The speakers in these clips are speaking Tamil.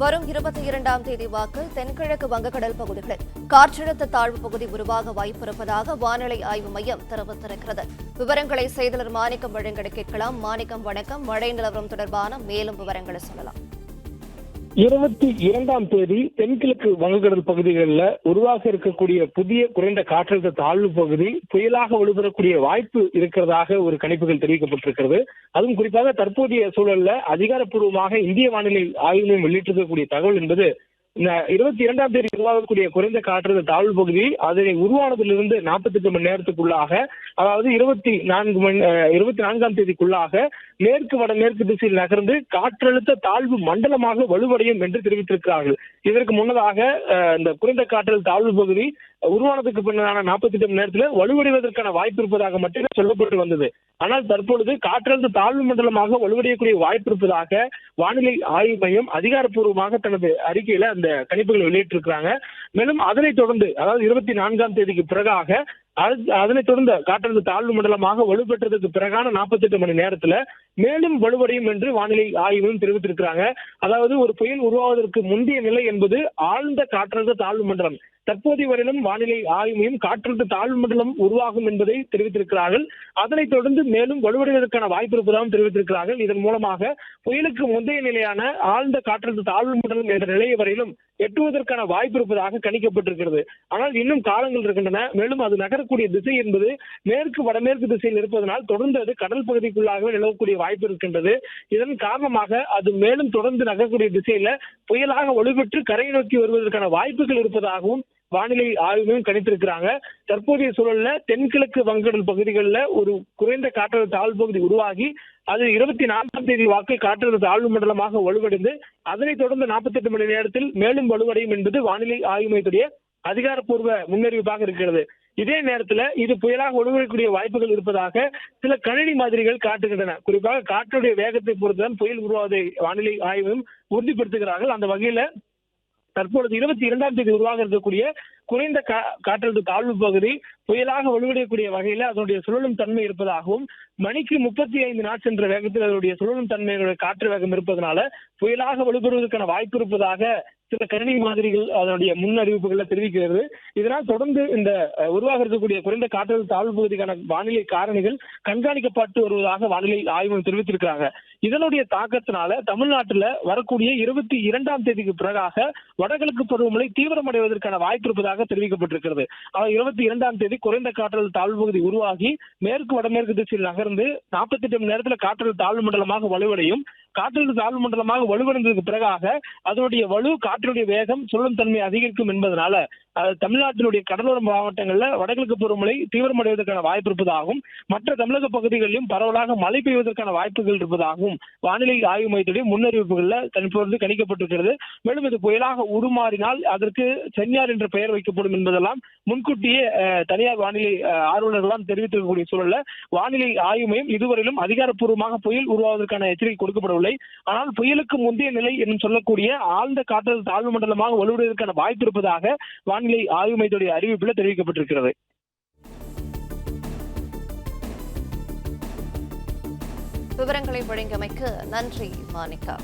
வரும் இருபத்தி இரண்டாம் தேதி வாக்கு தென்கிழக்கு வங்கக்கடல் பகுதிகளில். காற்றழுத்த தாழ்வு பகுதி உருவாக வாய்ப்பிருப்பதாக வானிலை ஆய்வு மையம் தெரிவித்திருக்கிறது. விவரங்களை செய்தியாளர் மாணிக்கம் வழங்கிட கேட்கலாம். மாணிக்கம் வணக்கம். மழை நிலவரம் தொடர்பான மேலும் விவரங்களை சொல்லலாம். இருபத்தி இரண்டாம் தேதி தென்கிழக்கு வங்கக்கடல் பகுதிகளில் உருவாக இருக்கக்கூடிய புதிய குறைந்த காற்றழுத்த தாழ்வு பகுதி புயலாக வலுப்பெறக்கூடிய வாய்ப்பு இருக்கிறதாக ஒரு கணிப்புகள் தெரிவிக்கப்பட்டிருக்கிறது. அதுவும் குறிப்பாக தற்போதைய சூழல்ல அதிகாரப்பூர்வமாக இந்திய வானிலை ஆய்வு மையம் வெளியிட்டிருக்கக்கூடிய தகவல் என்பது இந்த இருபத்தி இரண்டாம் தேதி உருவாகக்கூடிய குறைந்த காற்றழுத்த தாழ்வு பகுதி அதனை உருவானதிலிருந்து நாற்பத்தி எட்டு மணி நேரத்துக்குள்ளாக அதாவது இருபத்தி நான்கு மணி அஹ், இருபத்தி நான்காம் தேதிக்குள்ளாக மேற்கு வடமேற்கு திசையில் நகர்ந்து காற்றழுத்த தாழ்வு மண்டலமாக வலுவடையும் என்று தெரிவித்திருக்கிறார்கள். இதற்கு முன்னதாக இந்த குறைந்த காற்றழுத்த தாழ்வு பகுதி உருவானதுக்கு பின்னரான நாற்பத்தி எட்டு மணி நேரத்தில் வலுவடைவதற்கான வாய்ப்பு இருப்பதாக மட்டுமே சொல்லப்பட்டு வந்தது. ஆனால் தற்பொழுது காற்றழுத்த தாழ்வு மண்டலமாக வலுவடையக்கூடிய வாய்ப்பு இருப்பதாக வானிலை ஆய்வு மையம் அதிகாரப்பூர்வமாக தனது அறிக்கையில அந்த கணிப்புகளை வெளியிட்டிருக்கிறாங்க. மேலும் அதனைத் தொடர்ந்து அதாவது இருபத்தி நான்காம் தேதிக்கு பிறகாக அதனைத் தொடர்ந்து காற்றழுத்த தாழ்வு மண்டலமாக வலுப்பெற்றதுக்கு பிறகான 48 மணி நேரத்துல மேலும் வலுவடையும் என்று வானிலை ஆய்வு தெரிவித்திருக்கிறாங்க. அதாவது ஒரு புயல் உருவாவதற்கு முந்தைய நிலை என்பது ஆழ்ந்த காற்றழுத்த தாழ்வு மண்டலம் தற்போதைய வரையிலும் வானிலை ஆய்வு மையம் காற்றழுத்த தாழ்வு மண்டலம் உருவாகும் என்பதை தெரிவித்திருக்கிறார்கள். அதனைத் தொடர்ந்து மேலும் வலுவடைவதற்கான வாய்ப்பு இருப்பதாகவும் தெரிவித்திருக்கிறார்கள். இதன் மூலமாக புயலுக்கு முந்தைய நிலையான ஆழ்ந்த காற்றழுத்த தாழ்வு மண்டலம் என்ற நிலை வரையிலும் எட்டுவதற்கான வாய்ப்பு இருப்பதாக கணிக்கப்பட்டிருக்கிறது. ஆனால் இன்னும் காலங்கள் இருக்கின்றன. மேலும் அது நகரக்கூடிய திசை என்பது மேற்கு வடமேற்கு திசையில் இருப்பதனால் தொடர்ந்து அது கடல் பகுதிக்குள்ளாகவே நிலவக்கூடிய வாய்ப்பு இருக்கின்றது. இதன் காரணமாக அது மேலும் தொடர்ந்து நகரக்கூடிய திசையில புயலாக வலுப்பெற்று கரையை நோக்கி வருவதற்கான வாய்ப்புகள் இருப்பதாகவும் வானிலை ஆய்வு கணித்திருக்கிறாங்க. தற்போதைய சூழல்ல தென்கிழக்கு வங்கடல் பகுதிகளில் ஒரு குறைந்த காற்றழுத்த தாழ்வு பகுதி உருவாகி அது இருபத்தி நான்காம் தேதி வாக்கு காற்றழுத்த தாழ்வு மண்டலமாக வலுவடைந்து அதனைத் தொடர்ந்து 48 மணி நேரத்தில் மேலும் வலுவடையும் என்பது வானிலை ஆய்வு மையத்துடைய அதிகாரப்பூர்வ முன்னறிவிப்பாக இருக்கிறது. இதே நேரத்துல இது புயலாக ஒழுங்கக்கூடிய வாய்ப்புகள் இருப்பதாக சில கணினி மாதிரிகள் காட்டுகின்றன. குறிப்பாக காற்றுடைய வேகத்தை பொறுத்துதான் புயல் உருவாவதை வானிலை ஆய்வும் உறுதிப்படுத்துகிறார்கள். அந்த வகையில தற்பொழுது இருபத்தி இரண்டாம் தேதி உருவாக இருக்கக்கூடிய குறைந்த கா- காற்றழுத்த தாழ்வு பகுதி புயலாக வலுவடையக்கூடிய வகையில அதனுடைய சுழலும் தன்மை இருப்பதாகவும் மணிக்கு முப்பத்தி ஐந்து நாட்ஸ் என்ற வேகத்தில் அதனுடைய சுழலும் தன்மையுடைய காற்று வேகம் இருப்பதனால புயலாக வலுப்பெறுவதற்கான வாய்ப்பு இருப்பதாக சில கணினி மாதிரிகள் அதனுடைய முன் அறிவிப்புகளை தெரிவிக்கிறது. இதனால் தொடர்ந்து இந்த உருவாக இருக்கக்கூடிய குறைந்த காற்றழுத்த தாழ்வு பகுதிக்கான வானிலை காரணிகள் கண்காணிக்கப்பட்டு வருவதாக வானிலை ஆய்வு தெரிவித்திருக்கிறாங்க. இதனுடைய தாக்கத்தினால தமிழ்நாட்டுல வரக்கூடிய இருபத்தி இரண்டாம் தேதிக்கு பிறகாக வடகிழக்கு பருவமழை தீவிரமடைவதற்கான வாய்ப்பு இருப்பதாக தெரிவிக்கப்பட்டிருக்கிறது. ஆனால் இருபத்தி இரண்டாம் தேதி குறைந்த காற்றழுத்த தாழ்வு பகுதி உருவாகி மேற்கு வடமேற்கு திசையில் நகர்ந்து 48 மணி நேரத்தில் காற்றழுத்த தாழ்வு மண்டலமாக வலுவடையும். காற்றழுத்த தாழ்வு மண்டலமாக வலுவடைந்ததுக்கு பிறகாக அதனுடைய வலு காற்றினுடைய வேகம் சுழலும் தன்மை அதிகரிக்கும் என்பதனால தமிழ்நாட்டினுடைய கடலோர மாவட்டங்கள்ல வடகிழக்கு பருவமழை தீவிரமடைவதற்கான வாய்ப்பு இருப்பதாகவும் மற்ற தமிழக பகுதிகளிலும் பரவலாக மழை பெய்வதற்கான வாய்ப்புகள் இருப்பதாகவும் வானிலை ஆய்வு மையத்துடைய முன்னறிவிப்புகள்ல தற்போது கணிக்கப்பட்டிருக்கிறது. மேலும் இது புயலாக உருமாறினால் அதற்கு சென்னியார் என்ற பெயர் வைக்கப்படும் என்பதெல்லாம் முன்கூட்டியே தனியார் வானிலை அஹ், ஆர்வலர்கள்லாம் தெரிவித்திருக்கக்கூடிய சூழல்ல வானிலை ஆய்வு மையம் இதுவரையிலும் அதிகாரப்பூர்வமாக புயல் உருவாவதற்கான எச்சரிக்கை கொடுக்கப்படவில்லை. ஆனால் புயலுக்கு முந்தைய நிலை என்று சொல்லக்கூடிய ஆழ்ந்த காற்றழுத்த தாழ்வு மண்டலமாக வலுவடைவதற்கான வாய்ப்பு இருப்பதாக வானிலை ஆய்வு மையத்துடைய அறிவிப்பில் தெரிவிக்கப்பட்டிருக்கிறது. விவரங்களை வழங்கியமைக்கு நன்றி மாணிக்கா.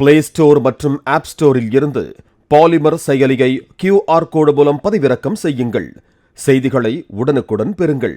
பிளே ஸ்டோர் மற்றும் ஆப் ஸ்டோரில் இருந்து பாலிமர் செயலியை கியூஆர் கோடு மூலம் பதிவிறக்கம் செய்யுங்கள். செய்திகளை உடனுக்குடன் பெறுங்கள்.